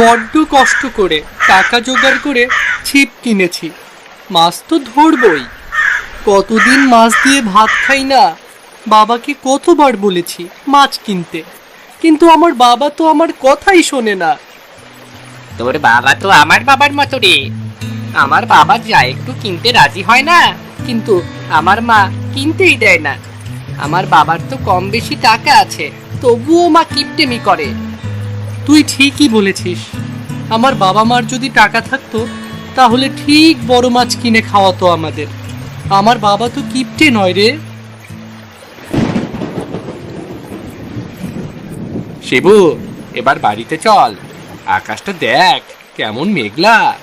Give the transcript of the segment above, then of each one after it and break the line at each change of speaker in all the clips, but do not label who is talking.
বড্ড কষ্ট করে, টাকা জোগাড় করে ছিপ কিনেছি। মাছ তো ধরবই। কতদিন মাছ দিয়ে ভাত খাই না? বাবাকে কতবার বলেছি মাছ কিনতে। কিন্তু আমার বাবা তো আমার কথাই শোনে না।
তোর বাবা তো আমার বাবার মতো রে। আমার বাবা যা একটু কিনতে রাজি হয় না, কিন্তু আমার মা কিনতেই দেয় না। আমার বাবার তো কম বেশি টাকা আছে, তবুও মা কিপটেমি করে।
তুই ঠিকই বলেছিস। আমার বাবা মার যদি টাকা থাকতো, তাহলে ঠিক বড় মাছ কিনে খাওয়াতো আমাদের। আমার বাবা তো কিপটে নয় রে।
শিবু, এবার বাড়িতে চল। আকাশটা দেখ, কেমন মেঘলা।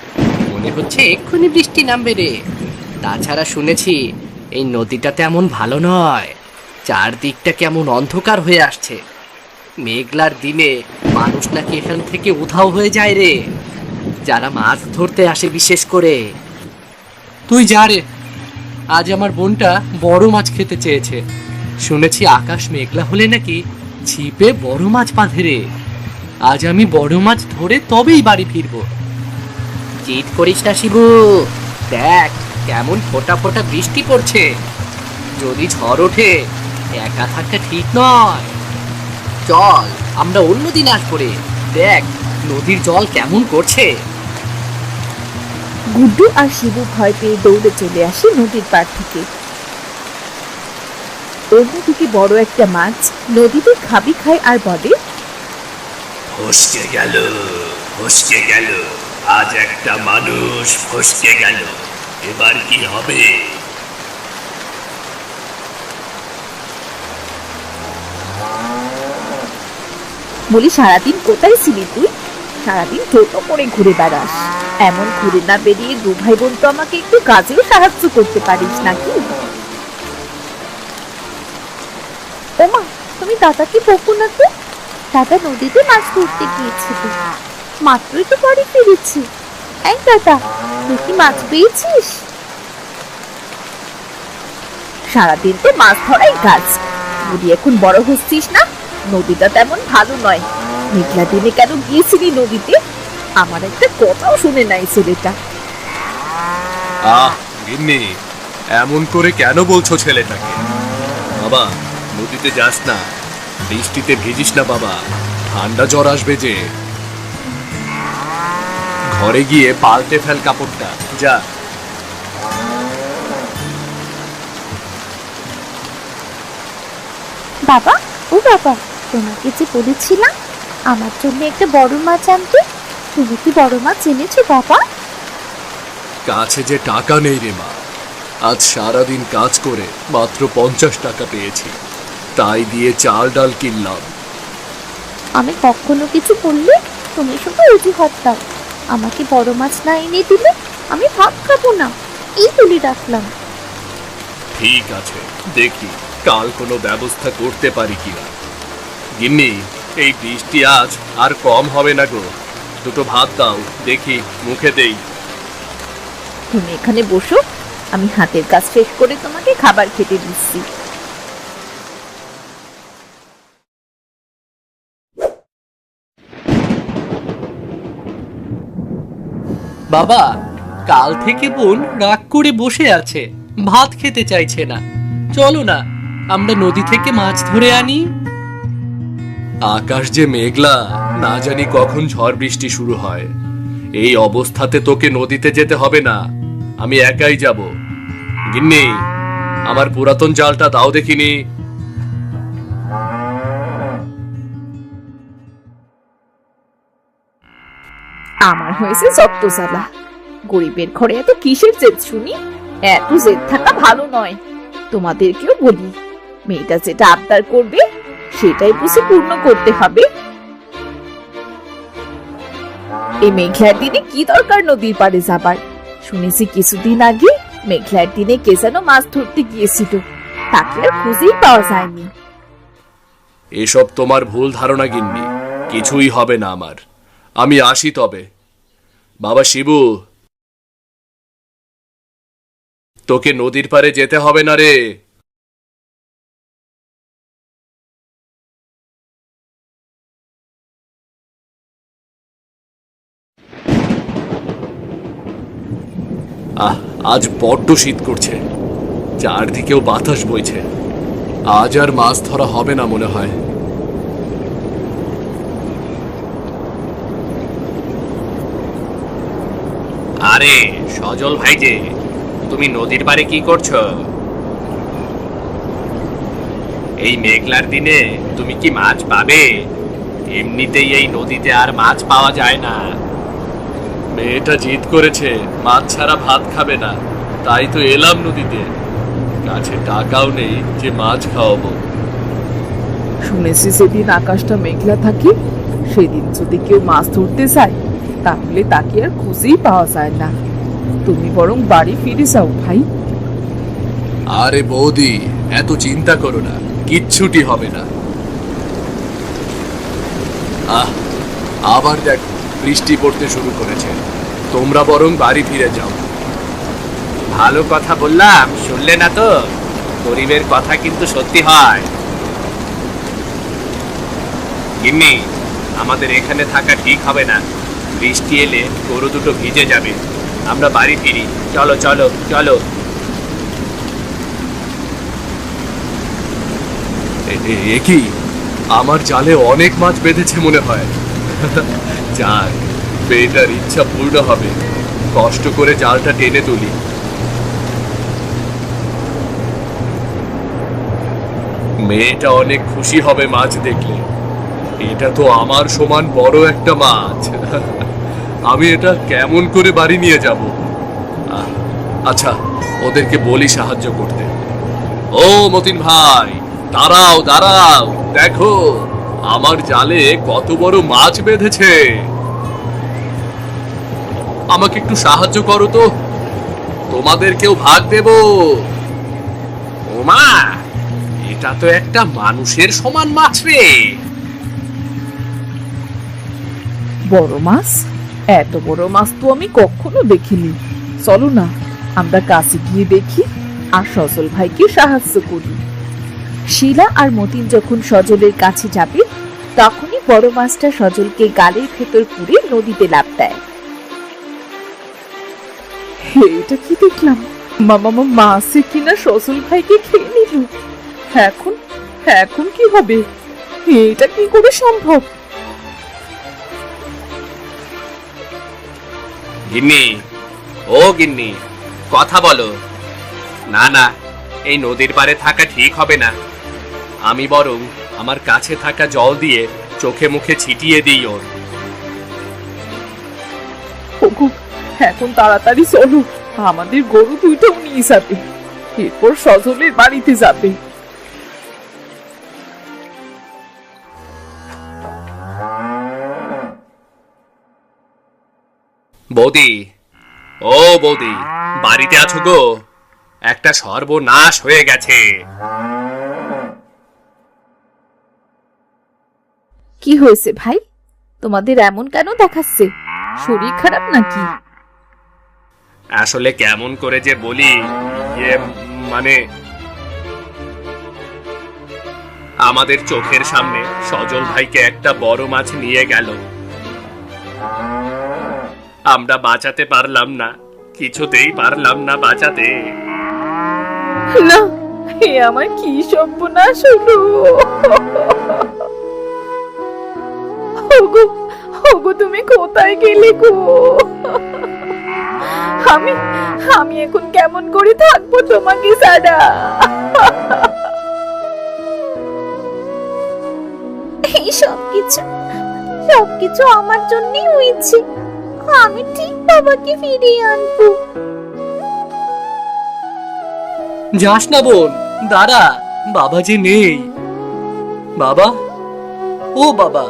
মনে হচ্ছে এক্ষুনি বৃষ্টি নামবে রে। তাছাড়া শুনেছি, এই নদীটা তেমন ভালো নয়। চারদিকটা কেমন অন্ধকার হয়ে আসছে। মেঘলার দিনে মানুষ নাকি এখান থেকে উধাও হয়ে যায় রে। যারা মাছ ধরতে আসে বিশেষ করে।
তুই যা রে। আজ আমার বোনটা বড় মাছ খেতে চেয়েছে। শুনেছি আকাশ মেঘলা হলে নাকি ছিপে বড় মাছ বাঁধে রে। আজ আমি বড় মাছ ধরে তবেই বাড়ি ফিরবো।
চিট করিস না শিবু। দেখ, কেমন ফোঁটা ফোঁটা বৃষ্টি পড়ছে। যদি ঝড় ওঠে, একা থাকতে ঠিক নয়। চল আমরা অন্যদিন আসব রে দেখ নদীর জল কেমন করছে।
গুড্ডু আর শিবু ভয় পেয়ে দৌড়ে চলে আসে নদীর পাড় থেকে। অন্যদিকে বড় একটা মাছ নদীতে খাবি খায় আর বলে
ফসকে গেল ফসকে গেল আজ একটা মানুষ ফসকে গেল। এবার কি হবে?
বলি সারাদিন কোথায় ছিলি তুই? সারাদিন টোটো করে ঘুরে বেড়াস। এমন ঘুরে না বেরিয়ে দু ভাই বোন তো আমাকে একটু কাজেও সাহায্য করতে পারিস নাকি? ওমা, তুমি দাদাকে না তো? দাদা নদীতে মাছ ধরতে গিয়েছিল। মাত্রই তো বাড়ি ফিরেছি। এই দাদা, তুই কি মাছ পেয়েছিস? সারাদিন তো মাছ ধরাই কাজ। বুড়ি এখন বড় হচ্ছিস না নদীটা তেমন ভালো নয়। মেঘলা দিনে কেন গিয়েছিলি নদীতে? আমার একটা কথাও শুনে নাই ছেলেটা।
আহ গিন্নি এমন করে কেন বলছো ছেলেটাকে? বাবা নদীতে যাস না। বৃষ্টিতে ভিজিস না বাবা। ঠান্ডা জ্বর আসবে যে। ঘরে গিয়ে পাল্টে ফেল কাপড়টা। যা।
বাবা ও বাবা। তোমাকে যে বলেছিলাম আমার জন্য একটা বড় মাছ আনতে তুমি কি বড় মাছ এনেছো বাবা?
কাছে যে টাকা নেই রে মা আজ সারাদিন কাজ করে মাত্র পঞ্চাশ টাকা পেয়েছি তাই দিয়ে চাল ডাল কিনলাম।
আমি কখনো কিছু বললে তুমি শুধু অজুহাত দাও। আমাকে বড় মাছ না এনে দিলে আমি ভাত খাব না এই বলে রাখলাম
ঠিক আছে দেখি কাল কোনো ব্যবস্থা করতে পারি কিনা। গিন্নি এই বৃষ্টি আজ আর কম হবে না গো। দুটো ভাত দাও দেখি মুখে দেই।
তুমি এখানে বসো আমি হাতের কাজ শেষ করে তোমাকে খাবার খেতে দিচ্ছি।
বাবা কাল থেকে বোন রাগ করে বসে আছে ভাত খেতে চাইছে না। চলো না আমরা নদী থেকে মাছ ধরে আনি।
আকাশ যে মেঘলা, না জানি কখন ঝড় বৃষ্টি শুরু হয়। এই অবস্থাতে তোকে নদীতে যেতে হবে না, আমি একাই যাব। গিন্নি, আমার পুরাতন জালটা দাও দেখিনি।
আমার হয়েছে যত জ্বালা গরিবের ঘরে এত কিসের জেদ শুনি? এত জেদ থাকা ভালো নয়। তোমাদেরকেও বলি, মেয়েটা যেটা আবদার করবে সেটাই বুঝে পূর্ণ করতে হবে। এই মেঘলার দিনে কি দরকার নদীর পাড়ে যাবার? শুনেছি কিছুদিন আগে মেঘলার দিনে কে যেন মাছ ধরতে গিয়েছিল। তাকে আর খুঁজেই পাওয়া যায়নি।
এসব তোমার ভুল ধারণা, গিন্নি। কিছুই হবে না আমার। আমি আসি তবে। বাবা শিবু, তোকে নদীর পারে যেতে হবে না রে। আজ বড্ড শীত করছে। চারদিকেও বাতাস বইছে। আজ আর মাছ ধরা হবে না মনে হয়।
আরে, সজল ভাই যে, তুমি নদীর পাড়ে কি করছ? এই মেঘলার দিনে তুমি কি মাছ পাবে? এমনিতেই এই নদীতে আর মাছ পাওয়া যায় না।
মেয়েটা জিদ করেছে মাছ ছাড়া ভাত খাবে না। তাই তো এলাম নদীতে। কাছে টাকাও নেই যে মাছ খাওয়াবো।
শুনেছি সেদিন আকাশটা মেঘলা থাকে? সেদিন যদি কেউ মাছ ধরতে যায় তাহলে তাকে আর খুঁজেই পাওয়া যায় না। তুমি বরং বাড়ি ফিরে যাও ভাই।
আরে বৌদি এত চিন্তা করো না কিচ্ছুটি হবে না। আহ আবার দেখো। বৃষ্টি পড়তে শুরু করেছে। তোমরা বরং বাড়ি ফিরে যাও।
ভালো কথা বললাম, শুনলে না তো? গরিবের কথা কিন্তু সত্যি হয়। গিন্নি, আমাদের এখানে থাকা ঠিক হবে না। বৃষ্টি এলে গরু দুটো ভিজে যাবে। আমরা বাড়ি ফিরি। চলো চলো চলো।
কি? আমার জালে অনেক মাছ বেঁধেছে মনে হয়। যাক মেয়েটার ইচ্ছা পূর্ণ হবে। কষ্ট করে জালটা টেনে তুলি। মেয়েটা অনেক খুশি হবে মাছ দেখলে। এটা তো আমার সমান বড় একটা মাছ। আমি এটা কেমন করে বাড়ি নিয়ে যাব? আচ্ছা ওদেরকে বলি সাহায্য করতে। ও মতিন ভাই, দাঁড়াও দাঁড়াও, দেখো। আমার জালে কত বড় মাছ বেঁধেছে। আমাকে একটু সাহায্য করো তো। তোমাদেরকেও ভাগ দেব।
ওমা, এটা তো একটা মানুষের সমান মাছ রে।
বড় মাছ? এত বড় মাছ তো আমি কখনো দেখিনি। চলো না, আমরা কাছে গিয়ে দেখি আর সজল ভাইকে সাহায্য করি। শিলা আর মতিন যখন সজলের কাছে যাবে তখনই বড় মাছটা সজলকে গালের ভেতর পুরে নদীতে লাফ দেয়। এটা কি দেখলাম? মামা মাছে কিনা সজল ভাইকে খেয়ে নিল। এখন এখন কি হবে? এটা কি করে সম্ভব?
গিন্নি ও গিন্নি কথা বলো। না না এই নদীর পাড়ে থাকা ঠিক হবে না। আমি বরং আমার কাছে থাকা জল দিয়ে চোখে মুখে ছিটিয়ে দিই ওর।
ওগো এখন তাড়াতাড়ি চলো। আমাদের গরু দুইটাও নিয়ে যাবে। এরপর সজলের বাড়িতে যাবে।
বৌদি ও বৌদি বাড়িতে আছো গো? একটা সর্বনাশ হয়ে গেছে।
কি হয়েছে ভাই? তোমাদের এমন কেন দেখাচ্ছে? শরীর খারাপ নাকি?
আসলে কেমন করে যে বলি ইয়ে মানে আমাদের চোখের সামনে সজল ভাইকে একটা বড় মাছ নিয়ে গেল। আমরা বাঁচাতে পারলাম না কিছুতেই পারলাম না বাঁচাতে।
না এ আমার কি সর্বনাশ হলো? ওগো ওগো, তুমি কোথায় গেলে গো? আমি আমি এখন কেমন করে থাকব তোমাকে সাদা
এই সব কিছু সবকিছু আমার জন্যই হয়েছে। আমি ঠিক বাবাকে ফিরিয়ে আনব।
যাস না বোন, দাঁড়া, বাবা যে নেই। বাবা? ও বাবা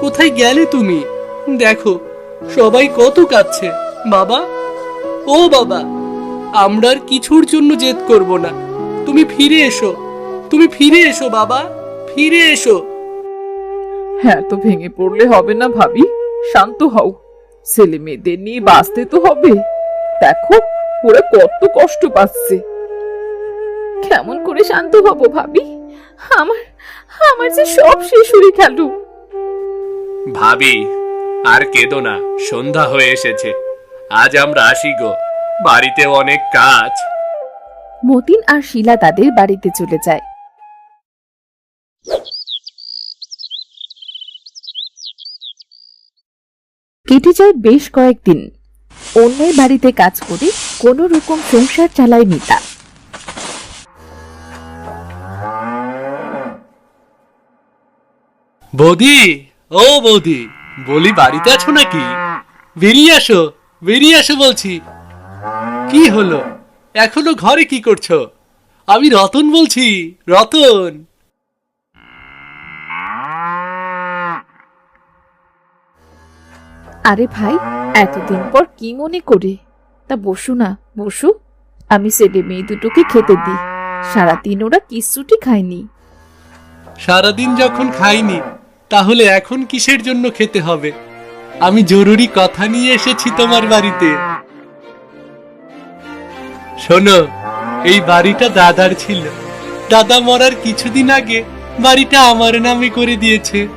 কোথায় গেলে তুমি? দেখো, সবাই কত কাঁদছে। বাবা? ও বাবা, আমরা আর কিছুর জন্য জেদ করব না। তুমি ফিরে এসো, তুমি ফিরে এসো বাবা, ফিরে এসো।
হ্যাঁ তো ভেঙে পড়লে হবে না ভাবি, শান্ত হও। ছেলে মেয়েদের নিয়ে বাঁচতে তো হবে। দেখো, ওরা কত কষ্ট পাচ্ছে। কেমন করে শান্ত হব ভাবি? আমার আমার যে সব হয়ে গেল
ভাবি আর কেঁদো না সন্ধ্যা হয়ে এসেছে। আজ আমরা আসি গো
বাড়িতে অনেক কাজ।
মতিন আর শিলা তাদের বাড়িতে চলে যায়। কেটে যায় বেশ কয়েকদিন। অন্যের বাড়িতে কাজ করে কোনো রকম সংসার চালায় মিতা।
বৌদি ও বৌদি বলি বাড়িতে আছো নাকি? বেরিয়ে আসো বেরিয়ে আসো বলছি। কি হলো? এখনও ঘরে কি করছ? আমি রতন বলছি রতন।
আরে ভাই এতদিন পর কি মনে করে? তা বসু না বসু। আমি ছেলে মেয়ে দুটোকে খেতে দিই। সারাদিন ওরা কিচ্ছুটি খায়নি।
সারাদিন যখন খাইনি তাহলে এখন কিসের জন্য খেতে হবে? আমি জরুরি কথা নিয়ে এসেছি তোমার বাড়িতে। শোনো, এই বাড়িটা দাদার ছিল। দাদা মরার কিছুদিন আগে বাড়িটা আমার নামে করে দিয়েছে।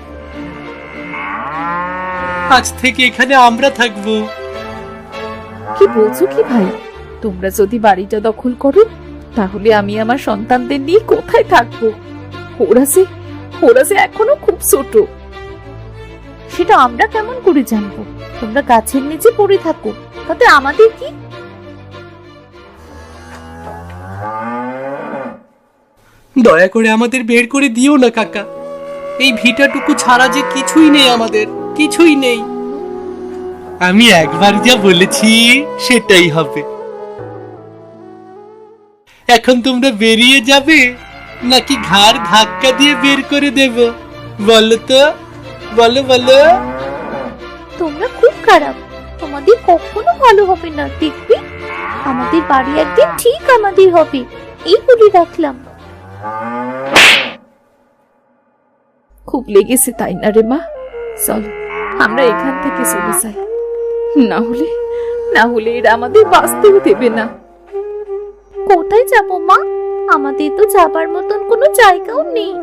আজ থেকে এখানে আমরা থাকব।
কি বলছো কি ভাই? তোমরা যদি বাড়িটা দখল করো, তাহলে আমি আমার সন্তানদের নিয়ে কোথায় থাকব? ওরা যে ওরা যে এখনও খুব ছোট। সেটা আমরা কেমন করে জানব? তোমরা গাছের নিচে পড়ে থাকো, তাতে আমাদের কি?
দয়া করে আমাদের বের করে দিও না, কাকা। এই ভিটাটুকু ছাড়া যে কিছুই নেই আমাদের, কিছুই নেই। আমি একবার যা বলেছি, সেটাই হবে। এখন তোমরা বেরিয়ে যাবে। নাকি ঘাড় ধাক্কা দিয়ে বের করে দেব? বলো তো বলো বলো।
তোমরা খুব খারাপ। তোমাদের কখনো ভালো হবে না দেখবে? আমাদের বাড়ি একদিন ঠিক আমাদের হবে। এই বলে রাখলাম।
খুব লেগেছে তাই না রে মা? চল আমরা এখান থেকে চলে যাই। না হলে না হলে এরা আমাদের বাঁচতেও দেবে না।
কোথায় যাব মা? আমাদের তো যাবার মতন কোনো জায়গাও নেই।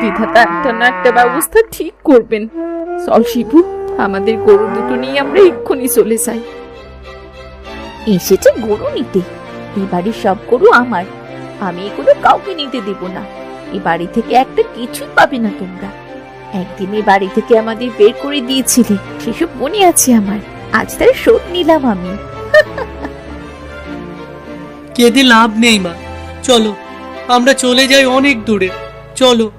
বিধাতা একটা না একটা ব্যবস্থা ঠিক করবেন। চল শিবু আমাদের গরু দুটো নিয়ে আমরা এক্ষুনি চলে যাই।
এসেছে গরু নিতে। এই বাড়ির সব গরু আমার। আমি এগুলো কাউকে নিতে দেব না। এই বাড়ি থেকে একটা কিছুই পাবে না তোমরা। একদিন এই বাড়ি থেকে আমাদের বের করে দিয়েছিলে সেসব মনে আছে আমার। আজ তার শোধ নিলাম আমি।
কেঁদে লাভ নেই মা। চলো আমরা চলে যাই অনেক দূরে চলো।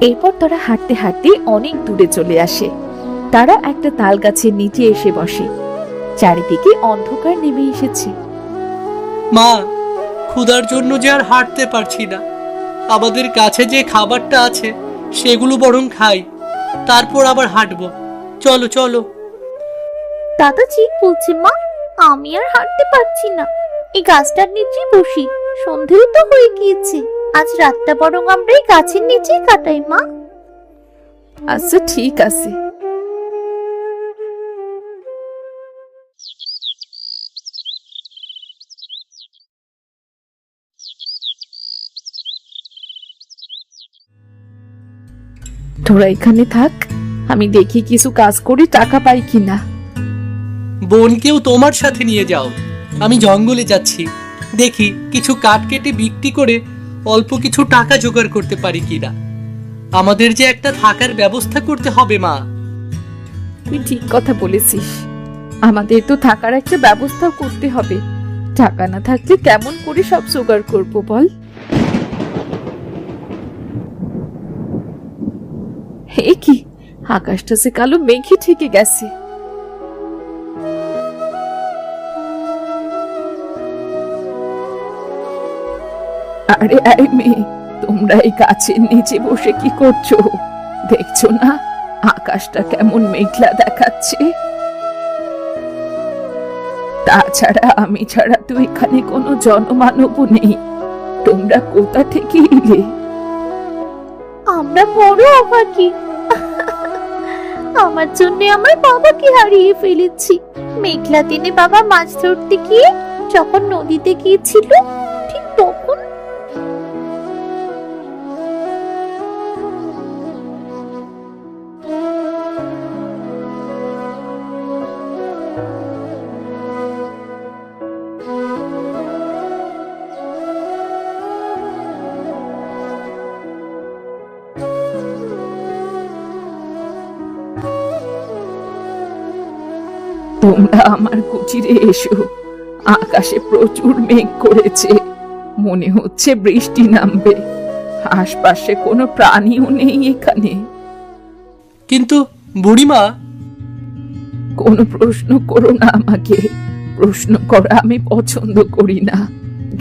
এরপর তারা হাঁটতে হাঁটতে অনেক দূরে চলে আসে। তারা একটা তাল গাছের নিচে এসে বসে। চারিদিকে অন্ধকার নেমে এসেছে।
মা ক্ষুধার জন্য যে আর হাঁটতে পারছি না। আমাদের কাছে যে খাবারটা আছে সেগুলো বরং খাই। তারপর আবার হাঁটবো। চলো চলো।
দাদা ঠিক বলছে, মা, আমি আর হাঁটতে পারছি না। এই গাছটার নিচেই বসি। সন্ধেও তো হয়ে গিয়েছে। আজ রাতটা বরং আমরা এই গাছের নিচেই কাটাই, মা।
আচ্ছা ঠিক আছে। তোরা এখানে থাক। আমি দেখি কিছু কাজ করে, টাকা পাই কিনা।
বোনকেও তোমার সাথে নিয়ে যাও। আমি জঙ্গলে যাচ্ছি। দেখি কিছু কাঠ কেটে বিক্রি করে অল্প কিছু টাকা জোগাড় করতে পারি কিনা। আমাদের যে একটা থাকার ব্যবস্থা করতে হবে, মা।
তুই ঠিক কথা বলেছিস। আমাদের তো থাকার একটা ব্যবস্থাও করতে হবে। টাকা না থাকলে কেমন করে সব জোগাড় করব, বল? হে কি, আকাশটা যে কালো মেঘে ঠেকে গেছে। আরে আরে মেয়ে, তোমরা এই গাছের নিচে বসে কি করছ? দেখছ না? আকাশটা কেমন মেঘলা দেখাচ্ছে। তাছাড়া আমি ছাড়া তো এখানে কোনো জনমানবও নেই। তোমরা কোথা থেকে এলে?
আমরা বড় অভাগী আমার জন্য আমার বাবাকে হারিয়ে ফেলেছি। মেঘলা দিনে বাবা মাছ ধরতে গিয়ে যখন নদীতে গিয়েছিল
তোমরা আমার কুটিরে এসো। আকাশে প্রচুর মেঘ করেছে। মনে হচ্ছে বৃষ্টি নামবে। আশপাশে কোনো প্রাণীও নেই এখানে।
কিন্তু বুড়িমা?
কোনো প্রশ্ন করো না আমাকে। প্রশ্ন করা আমি পছন্দ করি না।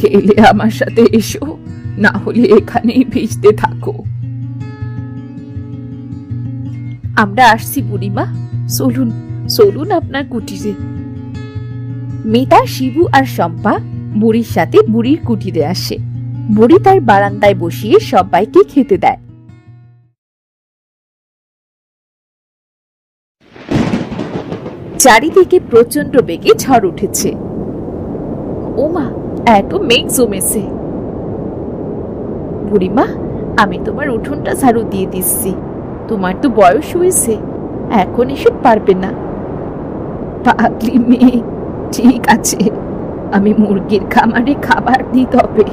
গেলে আমার সাথে এসো। না হলে এখানেই ভিজতে থাকো।
আমরা আসছি বুড়িমা। চলুন। চলুন আপনার কুটিরে। মেয়েটা শিবু আর শম্পা বুড়ির সাথে বুড়ির কুটিরে আসে। বুড়ি তার বারান্দায় বসিয়ে সবাইকে খেতে দেয়। চারিদিকে প্রচণ্ড বেগে ঝড় উঠেছে। ওমা, এত মেঘ জমেছে। বুড়িমা, আমি তোমার উঠোনটা ঝাড়ু দিয়ে দিচ্ছি। তোমার তো বয়স হয়েছে। এখন এসব পারবে না।
পাগলি মেয়ে, ঠিক আছে। আমি মুরগির খামারে খাবার দিই তবে।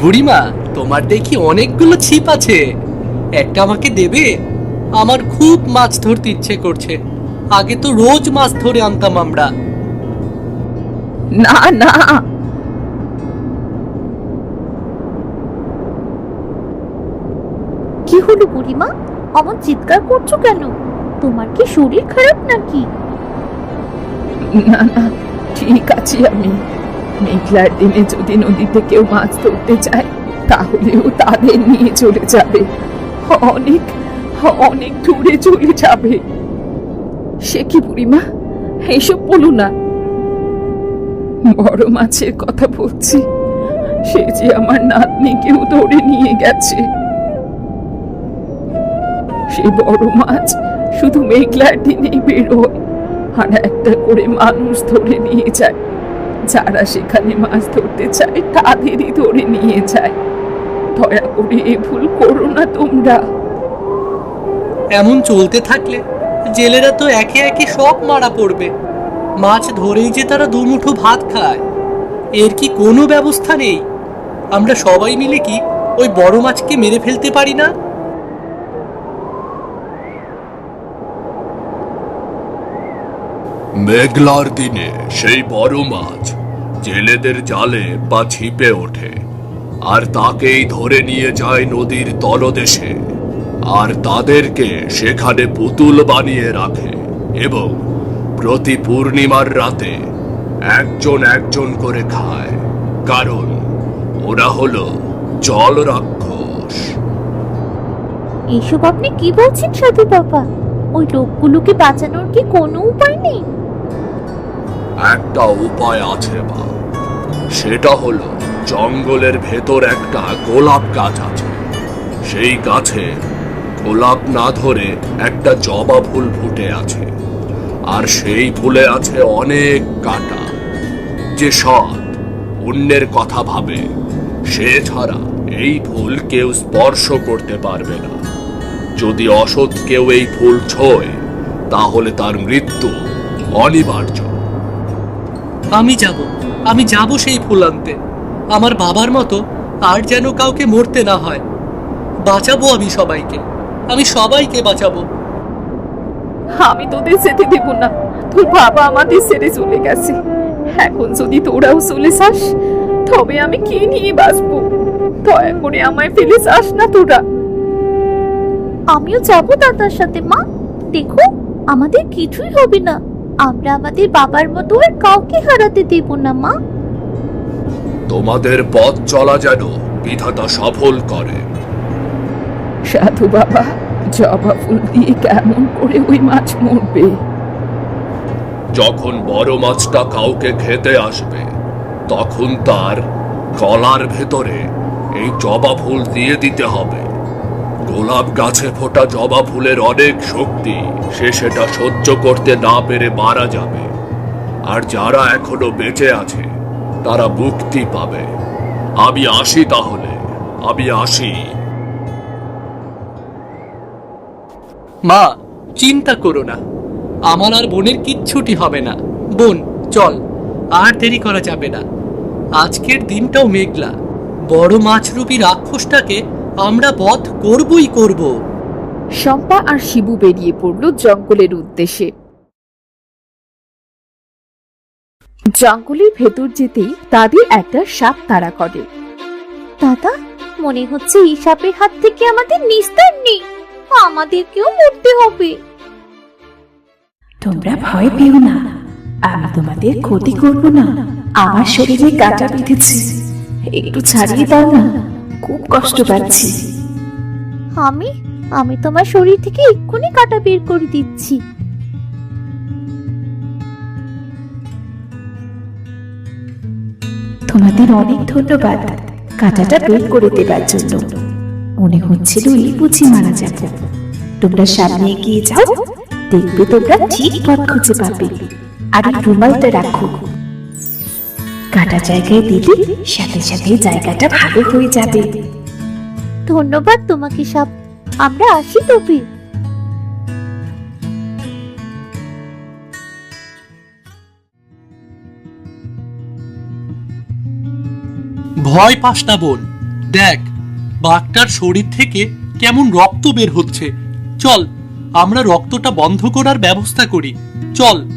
বুড়িমা, তোমার দেখি অনেকগুলো ছিপ আছে। একটা আমাকে দেবে? আমার খুব মাছ ধরতে ইচ্ছে করছে। আগে তো রোজ মাছ ধরে আনতাম আমরা।
না না।
কি হলো বুড়িমা? অমন চিৎকার করছ কেন? তোমার কি শরীর খারাপ নাকি?
না না ঠিক আছি আমি। মেঘলার দিনে যদি নদীতে কেউ মাছ ধরতে চায় তাহলেও তাদের নিয়ে চলে যাবে। অনেক অনেক দূরে চলে যাবে। সে কি বুড়িমা? এইসব বলো না। বড় মাছের কথা বলছি। সে যে আমার নাতনিকেও ধরে নিয়ে গেছে। সে বড় মাছ শুধু মেঘলার দিনেই বেরোয়, আর একটা করে মানুষ ধরে নিয়ে যায়। যারা সেখানে মাছ ধরতে চায়, তাদেরই ধরে নিয়ে যায়। দয়া করে এ ভুল করো না তোমরা।
এমন চলতে থাকলে জেলেরা তো একে একে সব মারা পড়বে। মাছ ধরেই যে তারা দুমুঠো ভাত খায়, এর কি কোনো ব্যবস্থা নেই? আমরা সবাই মিলে কি ওই বড় মাছকে মেরে ফেলতে পারি না?
মেঘলার দিনে সেই বড় মাছ জেলেদের জালে বা ছিপে ওঠে, আর তাকেই ধরে নিয়ে যায় নদীর তলদেশে। আর তাদেরকে সেখানে পুতুল বানিয়ে রাখে এবং প্রতি পূর্ণিমার রাতে একজন একজন করে খায়। কারণ ওরা হলো জল রাক্ষস।
এইসব আপনি কি বলছেন সাধু বাবা? ওই লোকগুলোকে বাঁচানোর কি কোনো উপায় নেই?
একটা উপায় আছে বা সেটা হলো জঙ্গলের ভেতর একটা গোলাপ গাছ আছে। সেই গাছে গোলাপ না ধরে একটা জবা ফুল ফুটে আছে। আর সেই ফুলে আছে অনেক কাঁটা। যে সৎ অন্যের কথা ভাবে, সে ছাড়া এই ফুল কেউ স্পর্শ করতে পারবে না। যদি অসৎ কেউ এই ফুল ছোঁয়, তাহলে তার মৃত্যু অনিবার্য।
আমি যাব আমি যাব সেই ফুল আনতে। আমার বাবার মতো আর যেন কাউকে মরতে না হয়। বাঁচাবো আমি সবাইকে। আমি সবাইকে বাঁচাবো।
আমি তোদের যেতে দেব না। তোর বাবা আমাদের ছেড়ে চলে গেছে। এখন যদি তোরাও চলে যাস তবে আমি কি নিয়ে বাঁচবো? দয়া করে আমায় ফেলে যাস না তোরা।
আমিও যাব দাদার সাথে মা। দেখো আমাদের কিছুই হবে না। আমরা আমাদের বাবার মতো আর কাউকে হারাতে দেব না মা।
তোমাদের পথ চলা যেন বিধাতা সফল করে।
সাধু বাবা, জবা ফুল দিয়ে কেমন করে ওই মাছ মরবে?
যখন বড় মাছটা কাউকে খেতে আসবে, তখন তার গলার ভেতরে এই জবা ফুল দিয়ে দিতে হবে। গোলাপ গাছে ফোটা জবা ফুলের অনেক শক্তি, সে সেটা সহ্য করতে না পেরে মারা যাবে। আর যারা এখনও বেঁচে আছে, তারা মুক্তি পাবে। আমি আসি তাহলে, আমি আসি।
মা চিন্তা করো না। আমার আর বোনের কিচ্ছুটি হবে না। বোন চল আর দেরি করা যাবে না। আজকের দিনটাও মেঘলা। বড় মাছরূপী রাক্ষসটাকে আমরা বধ করবই করব।
শম্পা আর শিবু বেরিয়ে পড়ল জঙ্গলের উদ্দেশ্যে। জঙ্গলের ভেতর যেতেই তাদের একটা সাপ তাড়া করে।
দাদা মনে হচ্ছে এই সাপের হাত থেকে আমাদের নিস্তার নেই। আমাদেরকেও মরতে হবে।
তোমরা ভয় পেও না। আমি তোমাদের ক্ষতি করব না। আমার শরীরে কাটা বিঁধেছে। একটু ছাড়িয়ে দাও না। খুব কষ্ট পাচ্ছি।
আমি আমি তোমার শরীর থেকে এক্ষুনি কাটা বের করে দিচ্ছি।
তোমাদের অনেক ধন্যবাদ কাঁটাটা বের করে দেবার জন্য। মনে হচ্ছিল এই বুঝি মারা যাবে। তোমরা সামনে এগিয়ে যাও দেখবে তোমরা ঠিক পথ খুঁজে পাবে। আর রুমালটা রাখো। কাটা জায়গায় দিলে সাথে সাথে জায়গাটা ভালো হয়ে যাবে।
ধন্যবাদ তোমাকে সাপ আমরা আসি তবে।
ভয় পাস না বোন। দেখ বাঘটার শরীর থেকে কেমন রক্ত বের হচ্ছে। চল, আমরা রক্তটা বন্ধ করার ব্যবস্থা করি। চল।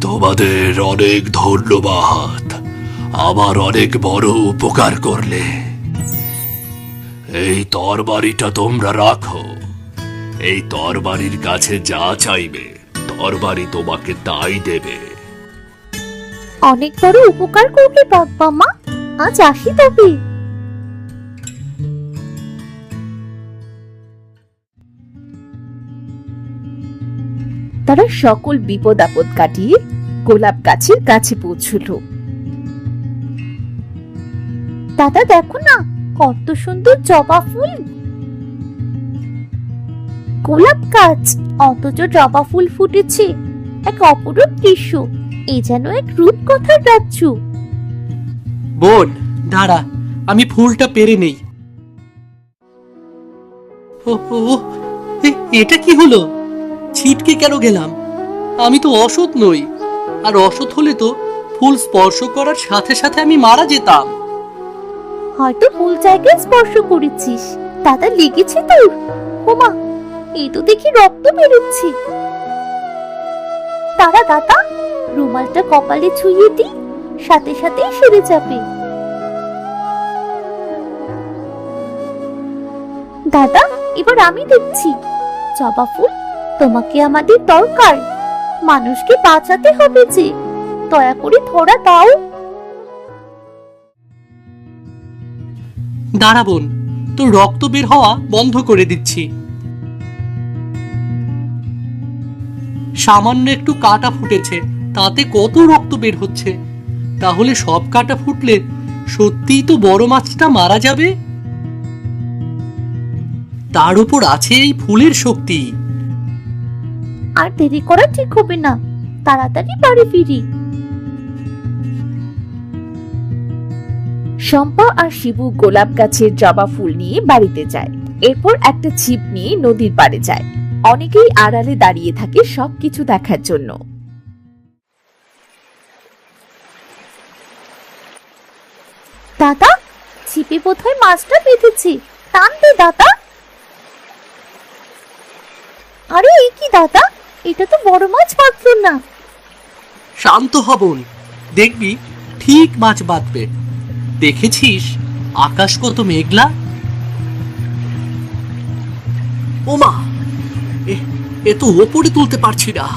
তোমাদের অনেক ধন্যবাদ। আমার অনেক বড় উপকার করলে। এই তরবারিটা তোমরা রাখো। এই তরবারির কাছে যা চাইবে। তরবারি তোমাকে তাই দেবে।
অনেক বড় উপকার করলে বাপ্পা মা আজ আসি তবে।
তারা সকল বিপদ আপদ কাটিয়ে গোলাপ গাছের কাছে পৌঁছল।
দাদা দেখো না, কত সুন্দর জবা ফুল। গোলাপ গাছ অথচ জবা ফুল ফুটেছে। এক অপরূপ দৃশ্য এ যেন এক রূপকথার রাজ্য।
বোন দাঁড়া আমি ফুলটা পেরে নেই। ও, ও, ও, এ- এটা কি হলো? ছিটকে কেন গেলাম? আমি তো অসৎ নই আর অসৎ হলে তো ফুল স্পর্শ করার সাথে সাথে আমি মারা যেতাম।
হয়তো ভুল জায়গায় স্পর্শ করেছিস দাদা লেগেছে তোর? ওমা এই তো দেখি রক্ত বেরোচ্ছে। তারা দাদা, রুমালটা কপালে ছুঁয়ে দি সাথে সাথেই সেরে যাবে। দাদা, এবার আমি দেখছি। জবা ফুল, তোমাকে আমাদের দরকার। মানুষকে বাঁচাতে হবে যে, দয়া করে ধরা দাও।
দাঁড়া বোন, তোর রক্ত বের হওয়া বন্ধ করে দিচ্ছি। সামান্য একটু কাটা ফুটেছে, তাতে কত রক্ত বের হচ্ছে? তাহলে সব কাটা ফুটলে সত্যিই তো বড় মাছটা মারা যাবে? তার উপর আছে এই ফুলের শক্তি।
আর দেরি করা ঠিক হবে না, তাড়াতাড়ি বাড়ি ফিরি।
শম্পা আর শিবু গোলাপ গাছের জবা ফুল নিয়ে বাড়িতে যায়। এরপর একটা ছিপ নিয়ে নদীর পাড়ে যায়। অনেকেই আড়ালে দাঁড়িয়ে থাকে সবকিছু দেখার জন্য।
দাদা ছিপে বোধহয় মাছটা বেঁধেছে। টান দে, দাদা। আরে এই কি, দাদা? এটা তো বড় মাছ বাঁধলো না।
শান্ত হবন দেখবি, ঠিক মাছ বাঁধবে। দেখেছিস, আকাশ কত মেঘলা? ওমা এ- তো ওপরে তুলতে পারছি না।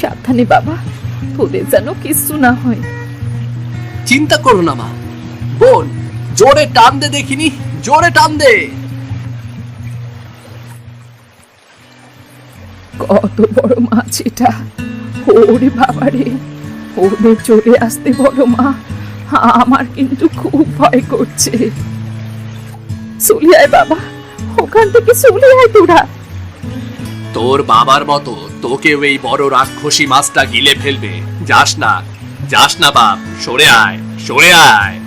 সাবধানে বাবা তোদের যেন কিচ্ছু না হয়।
চিন্তা করো না মা। বোন জোরে টান দে দেখিনি জোরে টান দে।
কত বড় মাছ এটা ওরে বাবারে ওদের চলে আসতে বড় মা। আমার কিন্তু খুব ভয় করছে। চলে আয় বাবা ওখান থেকে চলে আয় তোরা।
তোর বাবার মতো তোকেও এই বড় রাক্ষসী মাছটা গিলে ফেলবে। যাস না যাস না বাপ, সরে আয় সরে আয়।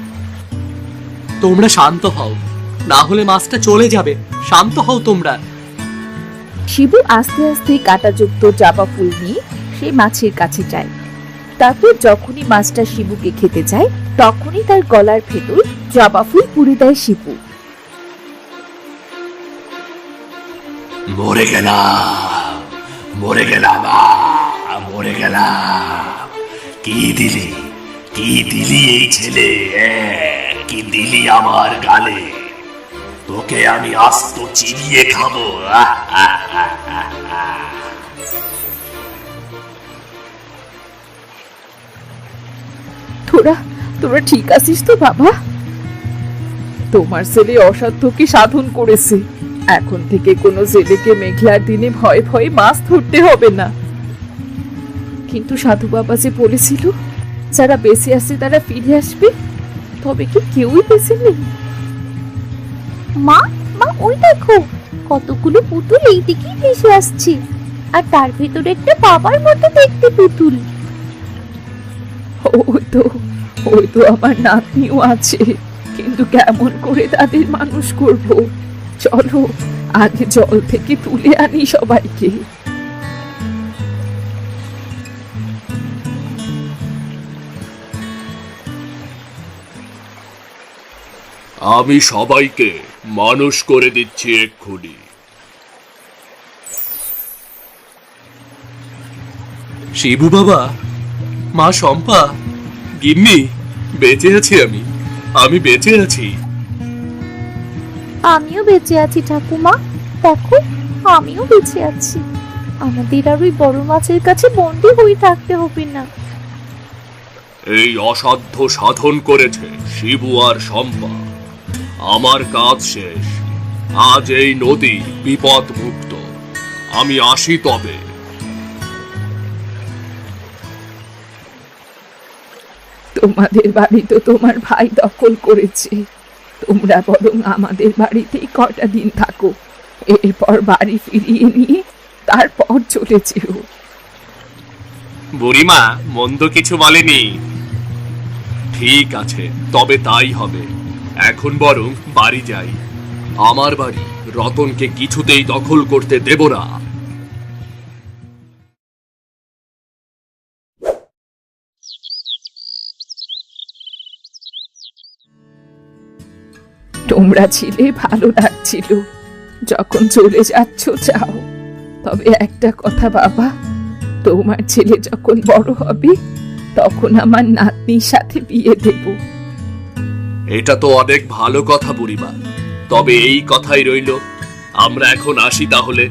তোমরা শান্ত হও, না হলে মাছটা চলে যাবে। শান্ত হও তোমরা।
শিবু আস্তে আস্তে কাঁটাযুক্ত জাবা ফুল নিয়ে সেই মাছের কাছে যায়। তারপর যখনই মাছটা শিবুকে খেতে যায় তখনই তার গলার ভেতর জবা ফুল পুড়ে দেয় শিবু।
মরে গেলাম মরে গেলাম মরে গেলাম। কি দিলি? কি দিলি এই ছেলে? কি দিলি আমার গালে? তোকে আমি আস্ত চিবিয়ে খাব।
তোরা তোরা ঠিক আছিস তো, বাবা? তোমার ছেলে অসাধ্যকে সাধন করেছে? এখন থেকে কোনো ছেলেকে মেঘলার দিনে ভয়ে ভয়ে মাছ ধরতে হবে না। কিন্তু সাধু বাবা যে বলেছিল যারা বেঁচে আছে তারা ফিরে আসবে তবে কি কেউই বেঁচে নেই?
মা মা ওই দেখো কতগুলো পুতুল এই দিকেই ভেসে আসছে আর তার ভেতরে একটা বাবার মতো দেখতে পুতুল।
ওই তো ওই তো আমার নাতনিও আছে কিন্তু কেমন করে তাদের মানুষ করব? চলো, আগে জল থেকে তুলে আনি সবাইকে।
আমি সবাইকে মানুষ করে দিচ্ছি এক্ষুনি।
শিবু বাবা, মা শম্পা,
গিন্নি, বেঁচে আছি আমি। আমি বেঁচে আছি।
আমিও বেঁচে আছি ঠাকুমা। দেখো আমিও বেঁচে আছি। আমাদের আর ওই বড় মাছের কাছে বন্দি হয়ে থাকতে হবে না।
এই অসাধ্য সাধন করেছে শিবু আর শম্পা। আমার কাজ শেষ। আজ এই নদী বিপদ মুক্ত আমি আসি তবে।
তোমাদের বাড়ি তো তোমার ভাই দখল করেছে। তোমরা বরং আমাদের বাড়িতেই কটা দিন থাকো এরপর বাড়ি ফিরিয়ে নিয়ে তারপর চলে
বুড়িমা, মন্দ কিছু বলেনি। ঠিক আছে, তবে তাই হবে। এখন বরং বাড়ি যাই। আমার বাড়ি রতনকে কিছুতেই দখল করতে দেব না।
তোমরা ছিলে, ভালো লাগছিল। যখন চলে যাচ্ছ, যাও। তবে একটা কথা বাবা, তোমার ছেলে যখন বড় হবে, তখন আমার নাতনির সাথে বিয়ে দেব।
এটা তো অনেক ভালো কথা, বুড়িমা। তবে এই কথাই রইল, আমরা এখন আসি তাহলে।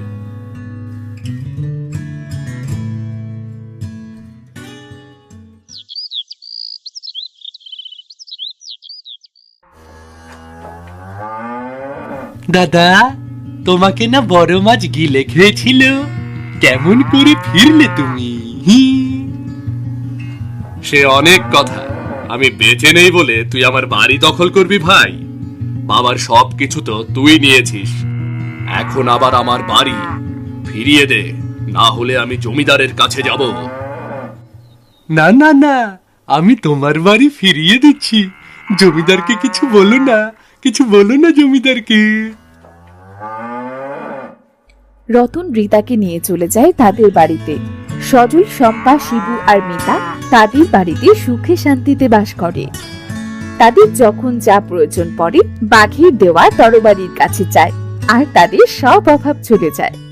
দাদা তোমাকে না বড় মাছ গিলে খেয়েছিল। কেমন করে ফিরলে তুমি?
সে অনেক কথা। আমি বেঁচে নেই বলে তুই আমার বাড়ি দখল করবি ভাই। বাবার সব কিছু তো তুই নিয়েছিস। এখন আবার আমার বাড়ি। ফিরিয়ে দে না হলে আমি জমিদারের কাছে যাব।
না না না আমি তোমার বাড়ি ফিরিয়ে দিচ্ছি। জমিদারকে কিছু বলো না। কিছু বলো না জমিদারকে।
রতন রিতাকে নিয়ে চলে যায় তাদের বাড়িতে। সজল, শম্পা, শিবু আর মিতা তাদের বাড়িতে সুখে শান্তিতে বাস করে। তাদের যখন যা প্রয়োজন পড়ে, বাঘের দেওয়া তরবারির কাছে যায় আর তাদের সব অভাব চলে যায়।